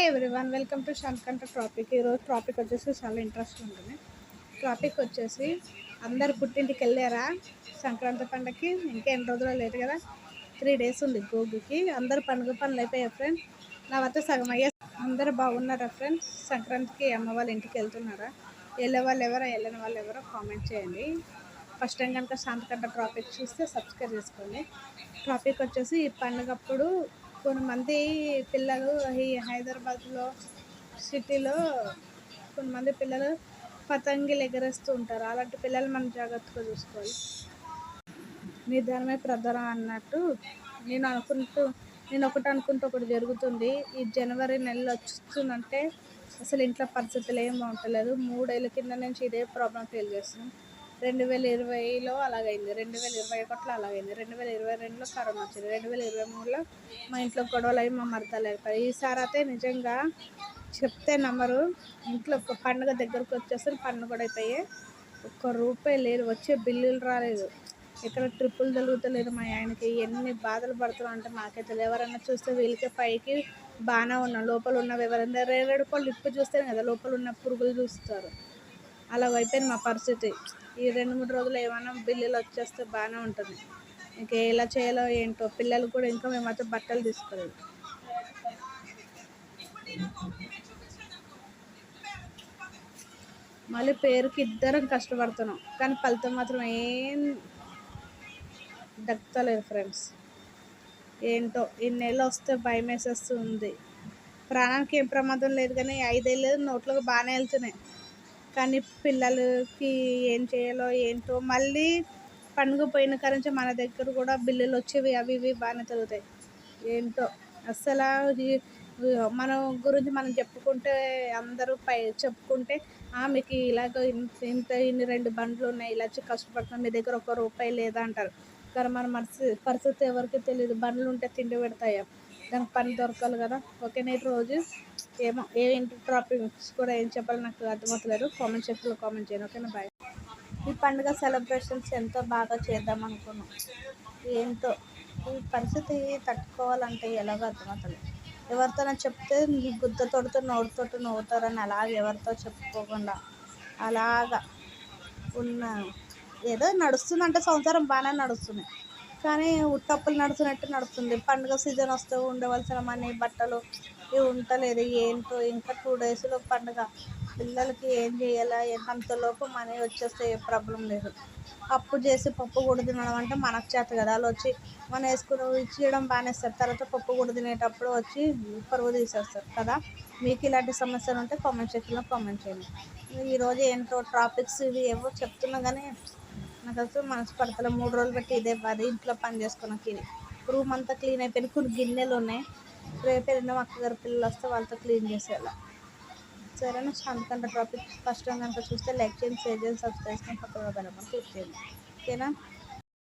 Hi everyone welcome to Shantakanta topic ఈరోజు topic వచ్చేసి చాలా ఇంట్రెస్ట్ ఉంటుంది. టాపిక్ వచ్చేసి అందరు పుట్టింటికి వెళ్ళారా? సంక్రాంతి పండగకి ఇంకా ఎన్ని రోజులు లేదు కదా? త్రీ డేస్ ఉంది గోగుకి అందరు పండుగ పనులు అయిపోయాయి ఫ్రెండ్ నా వద్ద సగం అయ్యా అందరు బాగున్నారా ఫ్రెండ్స్ సంక్రాంతికి అమ్మ వాళ్ళ ఇంటికి వెళ్తున్నారా? వెళ్ళే వాళ్ళు ఎవరో వెళ్ళని వాళ్ళు ఎవరో కామెంట్ చేయండి. ఫస్ట్ టైం కనుక శాంతకంట టాపిక్ చూస్తే సబ్స్క్రైబ్ చేసుకోండి. టాపిక్ వచ్చేసి ఈ పండుగప్పుడు కొంతమంది పిల్లలు ఈ హైదరాబాద్లో సిటీలో కొంతమంది పిల్లలు పతంగిలు ఎగరేస్తూ ఉంటారు. అలాంటి పిల్లలు మనం జాగ్రత్తగా చూసుకోవాలి. నిదానమే ప్రధానం అన్నట్టు నేను అనుకుంటూ నేను ఒకటి అనుకుంటూ ఒకటి జరుగుతుంది. ఈ జనవరి నెలలో వస్తుందంటే అసలు ఇంట్లో పరిస్థితులు ఏం బాగుంటలేదు. మూడేళ్ళ కింద నుంచి ఇదే ప్రాబ్లం ఫేల్ చేస్తున్నాను రెండు వేల ఇరవైలో అలాగైంది. రెండు వేల ఇరవై ఒకటిలో అలాగైంది. రెండు వేల ఇరవై రెండులో కరోనా వచ్చింది. రెండు వేల ఇరవై మూడులో మా ఇంట్లో గొడవలు అయ్యి మా మరదలు అయిపోయి ఈసారి అయితే నిజంగా చెప్తే నమ్మరు. ఇంట్లో పండుగ దగ్గరకు వచ్చేసరి పండుగ కూడా అయిపోయాయి ఒక్క రూపాయి లేదు. వచ్చే బిల్లులు రాలేదు. ఇక్కడ ట్రిప్పులు తొలుగుతలేదు మా ఆయనకి. ఎన్ని బాధలు పడుతున్నాం అంటే మాకే తెలియదు. ఎవరన్నా చూస్తే వీళ్ళకే పైకి బాగానే ఉన్నాం లోపల ఉన్నవి ఎవరైనా రేరేడు పళ్ళు ఇప్పు చూస్తేనే కదా లోపల ఉన్న పురుగులు చూస్తారు. అలా అయిపోయింది మా పరిస్థితి. ఈ రెండు మూడు రోజులు ఏమైనా బిల్లులు వచ్చేస్తే బాగానే ఉంటుంది. ఇంకా ఎలా చేయాలో ఏంటో పిల్లలు కూడా ఇంకా మేమైతే బట్టలు తీసుకోలేదు. మళ్ళీ పేరుకి ఇద్దరం కష్టపడుతున్నాం. కానీ ఫలితం మాత్రం ఏం దక్కుతలేదు ఫ్రెండ్స్. ఏంటో ఇన్నేళ్ళు వస్తే భయం వేసేస్తుంది. ప్రాణానికి ఏం ప్రమాదం లేదు కానీ ఐదేళ్ళు నోట్లోకి బాగానే వెళ్తున్నాయి. కానీ పిల్లలకి ఏం చేయాలో ఏంటో మళ్ళీ పండుగ పోయిన కారించి మన దగ్గర కూడా బిల్లులు వచ్చేవి అవి ఇవి బాగానే తిరుగుతాయి ఏంటో అస్సలు మనం మన గురించి మనం చెప్పుకుంటే అందరూ పై చెప్పుకుంటే ఆమెకి మీకు ఇలాగ ఇంత ఇంత ఇన్ని రెండు బండ్లు ఉన్నాయి ఇలా వచ్చి కష్టపడుతున్నాం మీ దగ్గర ఒక రూపాయి లేదా అంటారు. కానీ మన మనసు పరిస్థితి ఎవరికి తెలియదు బండ్లు ఉంటే తిండి పెడతాయా? దానికి పని దొరకాలి కదా. ఓకేనా ఈ రోజు ఏమో ఏ టాపిక్స్ కూడా ఏం చెప్పాలో నాకు అర్థమవుతలేదు. కామెంట్ సెక్షన్లో కామెంట్ చేయండి ఓకేనా బాయ్ ఈ పండుగ సెలబ్రేషన్స్ ఎంతో బాగా చేద్దాం అనుకున్నాం. ఏంటో ఈ పరిస్థితి తట్టుకోవాలంటే ఎలాగో అర్థమవుతలేదు. ఎవరితోనో చెప్తే నీ గుద్దతోటితో నోటితోటి నవ్వుతారని అలాగ ఎవరితో చెప్పుకోకుండా అలాగా ఉన్న ఏదో నడుస్తుందంటే సంవత్సరం బాగానే నడుస్తుంది. కానీ ఉట్టప్పులు నడుస్తున్నట్టు నడుస్తుంది. పండుగ సీజన్ వస్తే ఉండవలసిన మనీ బట్టలు ఇవి ఉండలేదు ఏంటో ఇంకా టూ డేస్లో పండుగ. పిల్లలకి ఏం చేయాలా? అంతలోపు మనీ వచ్చేస్తే ఏ ప్రాబ్లం లేదు. అప్పు చేసి పప్పు కూడా తినడం అంటే మనకు చేత కదా. వాళ్ళు వచ్చి మనం వేసుకుని ఇచ్చేయడం బాగానే ఇస్తారు తర్వాత పప్పు కూడా తినేటప్పుడు వచ్చి పరుగు తీసేస్తారు కదా. మీకు ఇలాంటి సమస్యలు ఉంటే కామెంట్ సెక్షన్లో కామెంట్ చేయండి. ఈరోజు ఏంటో ట్రాఫిక్స్ ఇవి ఏవో చెప్తున్నా కానీ నాకు అసలు మనసు పడతలే మూడు రోజులు బట్టి ఇదే బాధ. ఇంట్లో పని చేసుకున్నాకి రూమ్ అంతా క్లీన్ అయిపోయింది. కొన్ని గిన్నెలు ఉన్నాయి. రేపు ఎన్నో అక్కగారు పిల్లలు వస్తే వాళ్ళతో క్లీన్ చేసేయాలి. సరేనా? అందుకంటే టాపిక్. ఫస్ట్ కనుక చూస్తే లైక్ చేయండి షేర్ చేయండి సబ్స్క్రైబ్ చేసుకొని పక్కన బెల్ క్లిక్ చేయండి. ఓకేనా?